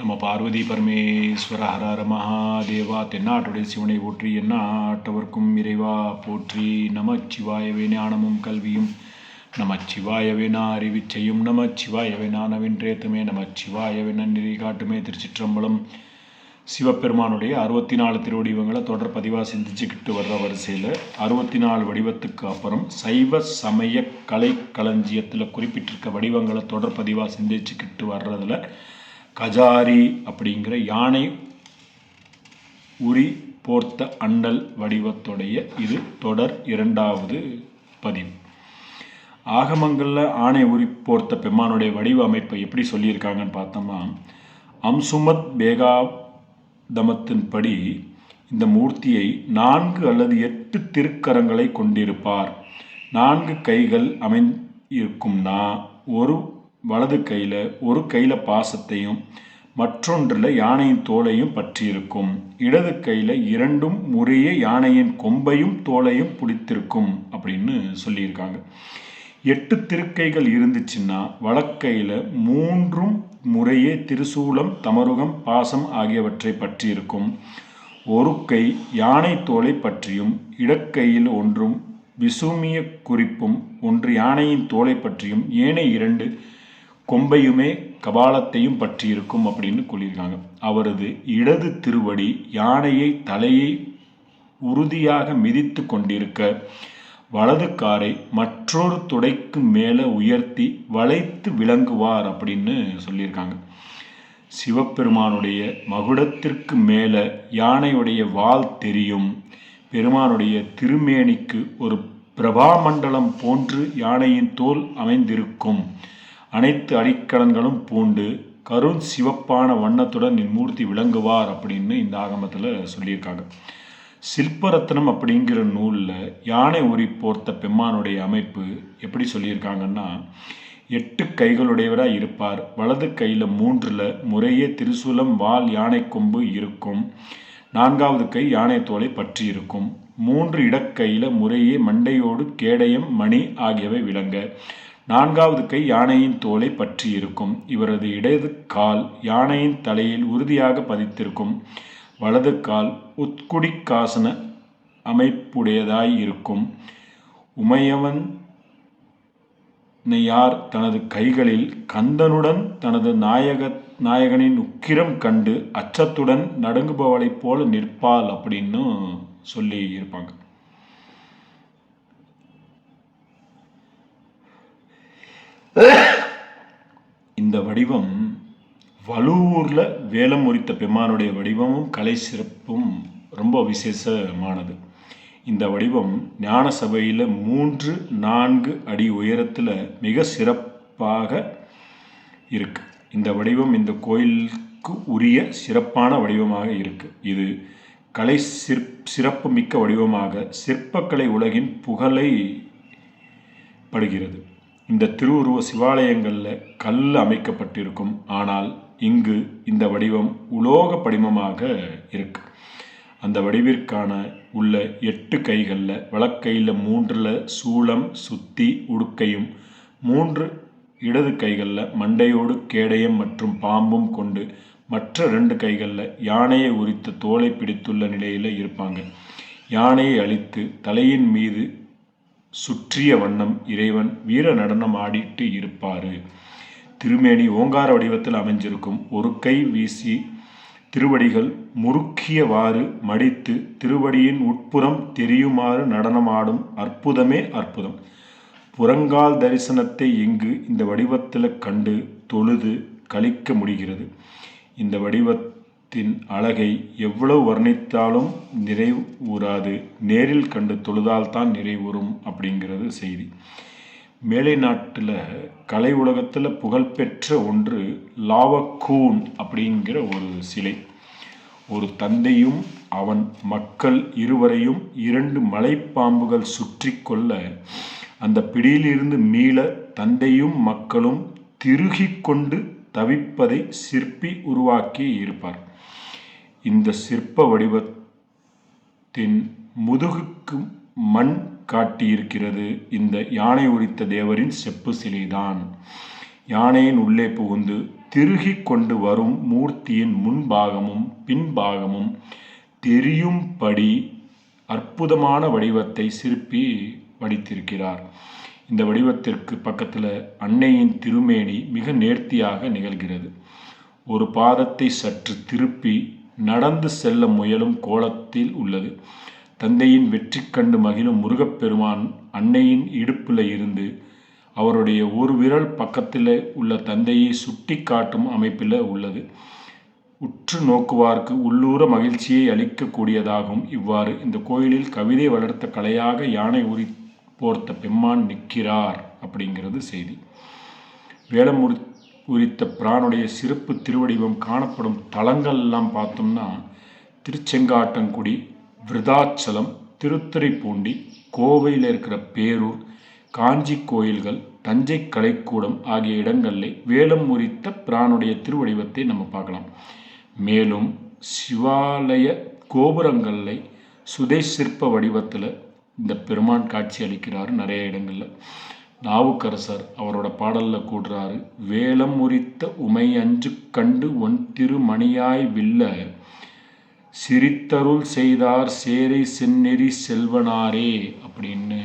நம்ம பார்வதி பரமேஸ்வர ஹரஹர மகாதேவா தென்னாட்டுடைய சிவனை போற்றி எந்நாட்டவர்க்கும் இறைவா போற்றி. நமச்சிவாயவே ஞானமும் கல்வியும் நமச்சிவாயவேனா அறிவிச்சையும் நமச்சிவாயவே நான் வென்றேத்துமே நமச்சிவாயவே நன்றி காட்டுமே திருச்சிற்றம்பலம். சிவபெருமானுடைய அறுபத்தி நாலு திருவடிவங்களை தொடர் பதிவாக சிந்திச்சுக்கிட்டு வர்ற வரிசையில் அறுபத்தி நாலு வடிவத்துக்கு அப்புறம் சைவ சமய கலை களஞ்சியத்தில் குறிப்பிட்டிருக்க வடிவங்களை தொடர் பதிவாக சிந்திச்சுக்கிட்டு வர்றதில் கஜாரி அப்படிங்கிற யானை உரி போர்த்த அண்டல் வடிவத்துடைய இது தொடர் இரண்டாவது பதிவு. ஆகமங்களில் ஆணை உரி போர்த்த பெம்மானுடைய வடிவ அமைப்பை எப்படி சொல்லியிருக்காங்கன்னு பார்த்தோம்னா அம்சுமத் பேகாதமத்தின்படி இந்த மூர்த்தியை நான்கு அல்லது எட்டு திருக்கரங்களை கொண்டிருப்பார். நான்கு கைகள் அமைந்திருக்கும்னா ஒரு வலது கையில் ஒரு கையில் பாசத்தையும் மற்றொன்றில் யானையின் தோலையும் பற்றியிருக்கும். இடது கையில் இரண்டும் முறையே யானையின் கொம்பையும் தோலையும் பிடித்திருக்கும் அப்படின்னு சொல்லியிருக்காங்க. எட்டு திருக்கைகள் இருந்துச்சுன்னா வழக்கையில் மூன்றும் முறையே திருசூலம் தமருகம் பாசம் ஆகியவற்றை பற்றியிருக்கும். ஒரு கை யானை தோலை பற்றியும் இடக்கையில் ஒன்றும் விசுமிய குறிப்பும் ஒன்று யானையின் தோலை பற்றியும் ஏனைய இரண்டு கொம்பையுமே கபாலத்தையும் பற்றியிருக்கும் அப்படின்னு சொல்லியிருக்காங்க. அவரது இடது திருவடி யானையை தலையை உறுதியாக மிதித்து கொண்டிருக்க வலது காரை மற்றொரு துடைக்கு மேலே உயர்த்தி வளைத்து விளங்குவார் அப்படின்னு சொல்லியிருக்காங்க. சிவபெருமானுடைய மகுடத்திற்கு மேலே யானையுடைய வால் தெரியும். பெருமானுடைய திருமேனிக்கு ஒரு பிரபாமண்டலம் போன்று யானையின் தோல் அமைந்திருக்கும். அனைத்து அடிக்கலன்களும் பூண்டு கருண் சிவப்பான வண்ணத்துடன் இம்மூர்த்தி விளங்குவார் அப்படின்னு இந்த ஆகமத்தில் சொல்லியிருக்காங்க. சில்பரத்னம் அப்படிங்கிற நூலில் யானை உரி போர்த்த பெம்மானுடைய அமைப்பு எப்படி சொல்லியிருக்காங்கன்னா எட்டு கைகளுடையவராக இருப்பார். வலது கையில் மூன்றில் முறையே திருசூலம் வால் யானை கொம்பு இருக்கும். நான்காவது கை யானை தோலை பற்றி இருக்கும். மூன்று இடக்கையில் முறையே மண்டையோடு கேடயம் மணி ஆகியவை விளங்க. நான்காவது கை யானையின் தோலை பற்றி இருக்கும் இவரது இடது கால் யானையின் தலையில் உறுதியாக பதித்திருக்கும். வலது கால் உட்குடிக்காசன அமைப்புடையதாய் இருக்கும் உமையவன் யார் தனது கைகளில் கந்தனுடன் தனது நாயக நாயகனின் உக்கிரம் கண்டு அச்சத்துடன் நடுங்குபவளைப் போல நிற்பாள் அப்படின்னு சொல்லி இருப்பாங்க இந்த வடிவம் வலுவூரில் வேலம் முறித்த பெம்மானுடைய வடிவமும் கலை சிறப்பும் ரொம்ப விசேஷமானது. இந்த வடிவம் ஞான சபையில் மூன்று நான்கு அடி உயரத்தில் மிக சிறப்பாக இருக்கு. இந்த வடிவம் இந்த கோயிலுக்கு உரிய சிறப்பான வடிவமாக இருக்கு. இது கலை சிற் சிறப்பு மிக்க வடிவமாக சிற்பக்கலை உலகின் புகழை படுகிறது. இந்த திருவுருவ சிவாலயங்களில் கல் அமைக்கப்பட்டிருக்கும். ஆனால் இங்கு இந்த வடிவம் உலோக படிமமாக இருக்கு. அந்த வடிவிற்கான உள்ள எட்டு கைகளில் வலக்கையில் மூன்றில் சூளம் சுத்தி உடுக்கையும் மூன்று இடது கைகளில் மண்டையோடு கேடயம் மற்றும் பாம்பும் கொண்டு மற்ற ரெண்டு கைகளில் யானையை உரித்த தோலை பிடித்துள்ள நிலையில் இருப்பாங்க. யானையை அழித்து தலையின் மீது சுற்றிய வண்ணம் இறைவன் வீர நடனம் ஆடிட்டு இருப்பார். திருமேனி ஓங்கார வடிவத்தில் அமைஞ்சிருக்கும் ஒரு கை வீசி திருவடிகள் முறுக்கியவாறு மடித்து திருவடியின் உட்புறம் தெரியுமாறு நடனமாடும் அற்புதமே அற்புதம். புறங்கால் தரிசனத்தை இங்கு இந்த வடிவத்தில் கண்டு தொழுது கழிக்க முடிகிறது. இந்த வடிவத் தின் அழகை எவ்வளவு வர்ணித்தாலும் நிறைவுறாது நேரில் கண்டு தொழுதால்தான் நிறைவுறும் அப்படிங்கிறது செய்தி. மேலை நாட்டில் கலை உலகத்தில் புகழ்பெற்ற ஒன்று லாவக்கூன் அப்படிங்கிற ஒரு சிலை. ஒரு தந்தையும் அவன் மக்கள் இருவரையும் இரண்டு மலைப்பாம்புகள் சுற்றி கொள்ள அந்த பிடியிலிருந்து மீள தந்தையும் மக்களும் திருகி கொண்டு தவிப்பதை சிற்பி உருவாக்கி இருப்பார். இந்த சிற்ப வடிவத்தின் முதுகுக்கு மண் காட்டியிருக்கிறது. இந்த யானை உரித்த தேவரின் செப்பு சிலைதான். யானையின் உள்ளே புகுந்து திருகி கொண்டு வரும் மூர்த்தியின் முன்பாகமும் பின்பாகமும் தெரியும்படி அற்புதமான வடிவத்தை சிற்பி வடித்திருக்கிறார். இந்த வடிவத்திற்கு பக்கத்தில் அன்னையின் திருமேனி மிக நேர்த்தியாக நிகழ்கிறது. ஒரு பாதத்தை சற்று திருப்பி நடந்து செல்ல முயலும் கோலத்தில் உள்ளது. தந்தையின் வெற்றி கண்டு மகிழும் முருகப்பெருமான் அன்னையின் இடுப்பில் இருந்து அவருடைய ஒரு விரல் பக்கத்தில் உள்ள தந்தையை சுட்டி காட்டும் அமைப்பில் உள்ளது. உற்று நோக்குவார்க்கு உள்ளூர மகிழ்ச்சியை அளிக்கக்கூடியதாகும். இவ்வாறு இந்த கோயிலில் கவிதை வளர்த்த கலையாக யானை உரி போர்த்த பெம்மான் நிற்கிறார் அப்படிங்கிறது செய்தி. வேலம் உரித்த பிரானுடைய சிறப்பு திருவடிவம் காணப்படும் தலங்கள் எல்லாம் பார்த்தோம்னா திருச்செங்காட்டங்குடி விருதாச்சலம் திருத்துறைப்பூண்டி கோவையில் இருக்கிற பேரூர் காஞ்சி கோயில்கள் தஞ்சை கலைக்கூடம் ஆகிய இடங்களில் வேலம் உரித்த பிரானுடைய திருவடிவத்தை நம்ம பார்க்கலாம். மேலும் சிவாலய கோபுரங்களில் சுதை சிற்ப வடிவத்தில் இந்த பெருமான் காட்சி அளிக்கிறார் நிறைய இடங்களில். நாவுக்கரசர் அவரோட பாடலில் கூடுறாரு வேலம் உரித்த உமை அஞ்சு கண்டு ஒன் திருமணியாய் வில்ல. சிரித்தருள் செய்தார் சேரை செந்நெறி செல்வனாரே அப்படின்னு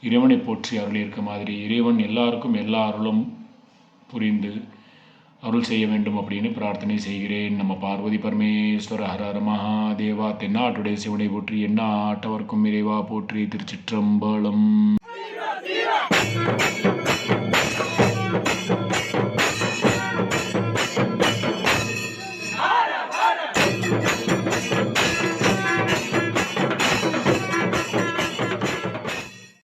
இறைவனை போற்றி அருளியிருக்க மாதிரி இறைவன் எல்லாருக்கும் எல்லா அருளும் புரிந்து அருள் செய்ய வேண்டும் அப்படின்னு பிரார்த்தனை செய்கிறேன். நம்ம பார்வதி பரமேஸ்வர ஹர மகாதேவா தென்னாட்டுடைய சிவனை போற்றி என்ன ஆட்டவர்க்கும் இறைவா போற்றி திருச்சிற்றம்பலம்.